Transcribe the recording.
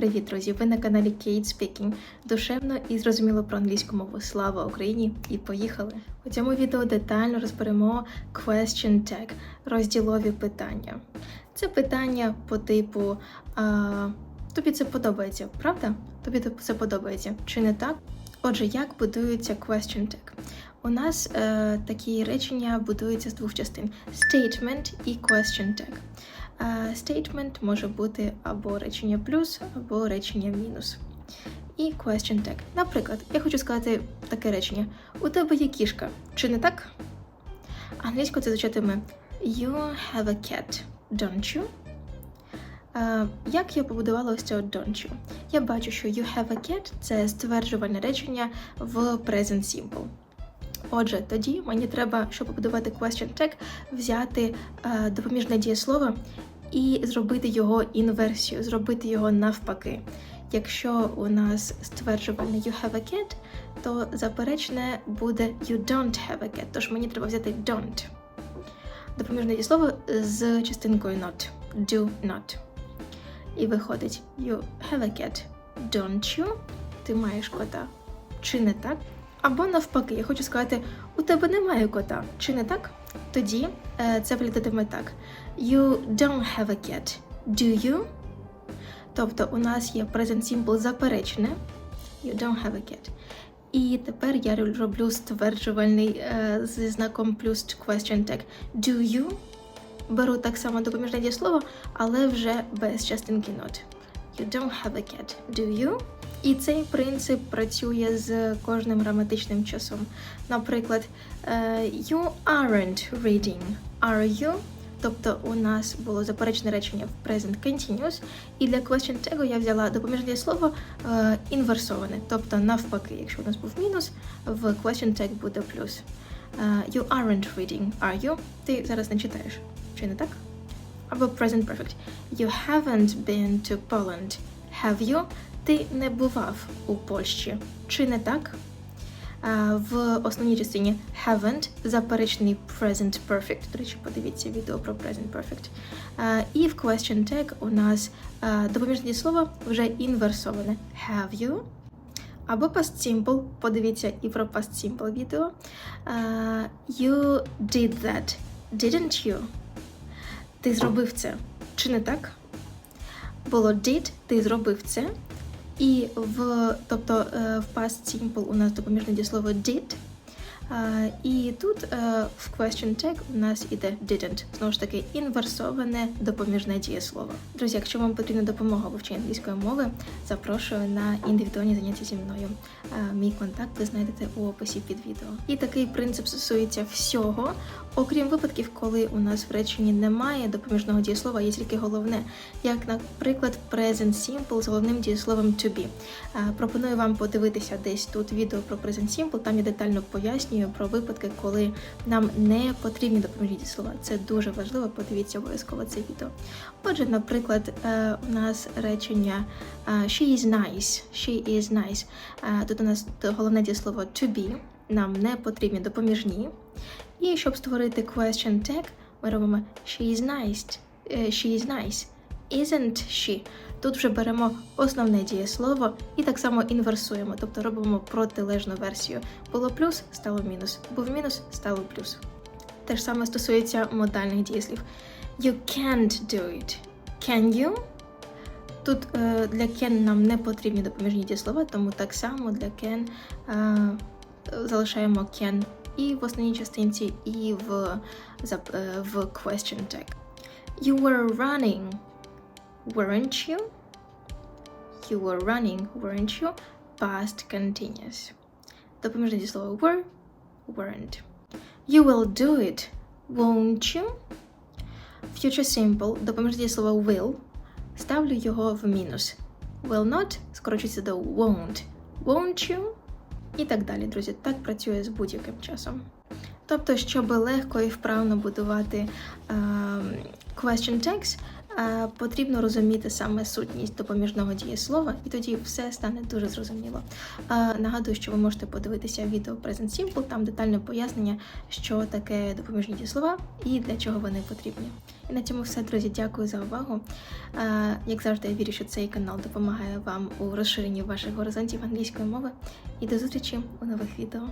Привіт, друзі! Ви на каналі Kate Speaking. Душевно і зрозуміло про англійську мову. Слава Україні! І поїхали! У цьому відео детально розберемо question tag – розділові питання. Це питання по типу а, тобі це подобається, правда? Тобі це подобається, чи не так? Отже, як будується question tag? У нас е, такі речення будуються з двох частин: statement і question tag. Statement може бути або речення плюс, або речення мінус. І question tag. Наприклад, я хочу сказати таке речення: У тебе є кішка, чи не так? Англійською це звучатиме You have a cat, don't you? Е, Як я побудувала ось цього don't you? Я бачу, що you have a cat це стверджувальне речення в present simple. Отже, тоді мені треба, щоб побудувати question tag, взяти е, допоміжне дієслово і зробити його інверсію, зробити його навпаки. Якщо у нас стверджувальне you have a cat, то заперечне буде you don't have a cat, тож мені треба взяти don't. Допоміжне дієслово з частинкою not. Do not. І виходить you have a cat, don't you? Ти маєш кота. Чи не так? Або навпаки, я хочу сказати, у тебе немає кота, чи не так? Тоді е, це виглядатиме так: You don't have a cat, do you? Тобто у нас є present simple заперечне. You don't have a cat. І тепер я роблю стверджувальний е, зі знаком плюс question tag. Do you? Беру так само допоміжне дієслово, але вже без частинки not. You don't have a cat, do you? І цей принцип працює з кожним граматичним часом. Наприклад, е, you aren't reading, are you? Тобто у нас було заперечне речення в present continuous, і для question tag я взяла допоміжне слово е, інверсоване, тобто навпаки, якщо у нас був мінус, в question tag буде плюс. Е, you aren't reading, are you? Ти зараз не читаєш. Чи не так? Або present perfect. You haven't been to Poland, have you? Ти не бував у Польщі, чи не так? В основній частині haven't заперечений present perfect. До речі, подивіться відео про present perfect. І в question tag у нас а, допоміжне слово вже інверсоване. Have you? Або past simple. Подивіться і про past simple відео. You did that, didn't you? Ти зробив це, чи не так? Було did, ти зробив це. І в, тобто е, в past simple у нас допоміжне дієслово did. І тут е, в question tag у нас іде didn't. Знову ж таки, інверсоване допоміжне дієслово. Друзі, якщо вам потрібна допомога у вивченні англійської мови, запрошую на індивідуальні заняття зі мною. Е, Мій контакт ви знайдете у описі під відео. І такий принцип стосується всього, окрім випадків, коли у нас в реченні немає допоміжного дієслова, є тільки головне, як, наприклад, present simple з головним дієсловом to be. Е, Пропоную вам подивитися десь тут відео про present simple, там я детально пояснюю про випадки, коли нам не потрібні допоміжні дієслова. Це дуже важливо, подивіться обов'язково це відео. Отже, наприклад, е, у нас речення е, she is nice, she is nice. Е, Тут у нас головне дієслово to be, нам не потрібні допоміжні. І щоб створити question tag, ми робимо she is nice, she is nice, isn't she. Тут вже беремо основне дієслово і так само інверсуємо, тобто робимо протилежну версію. Було плюс, стало мінус. Був мінус, стало плюс. Те ж саме стосується модальних дієслів. You can't do it. Can you? Тут е, для can нам не потрібні допоміжні дієслова, тому так само для can е, залишаємо can і в основній частинці, і в, е, в question tag. You were running, weren't you? You were running, weren't you? Past continuous. Допоміжне дієслово were, weren't. You will do it, won't you? Future simple, допоміжне дієслово will. Ставлю його в мінус. Will not скорочується до won't. Won't you? І так далі, друзі. Так працює з будь-яким часом. Тобто, щоб легко і вправно будувати ем, question Е, Потрібно розуміти саме сутність допоміжного дієслова, і тоді все стане дуже зрозуміло. Нагадую, що ви можете подивитися відео Present Simple, там детальне пояснення, що таке допоміжні дієслова і для чого вони потрібні. І на цьому все, друзі. Дякую за увагу. Як завжди, я вірю, що цей канал допомагає вам у розширенні ваших горизонтів англійської мови. І до зустрічі у нових відео.